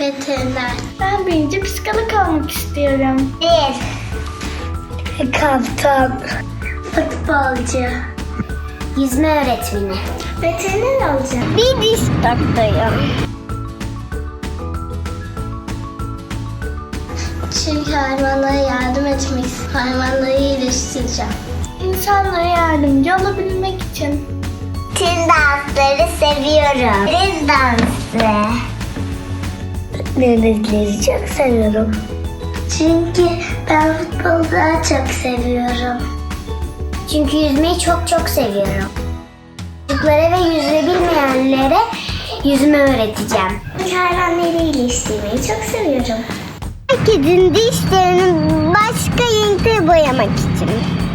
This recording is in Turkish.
Veteriner. Ben birinci psikolog olmak istiyorum. Bir. Kaptan. Futbolcu. Yüzme öğretmeni. Veteriner olacağım. Bir diş doktoru. Çünkü hayvanlara yardım etmek istiyorum. İyileştireceğim. İnsanlara yardımcı olabilmek için. Tüm dansları seviyorum. Riz dansı. Denizleri çok seviyorum. Çünkü ben futbolu daha çok seviyorum. Çünkü yüzmeyi çok çok seviyorum. Çocuklara ve yüzme bilmeyenlere yüzme öğreteceğim. Hayvanları iyileştirmeyi çok seviyorum. Herkesin dişlerini renkte boyamak için.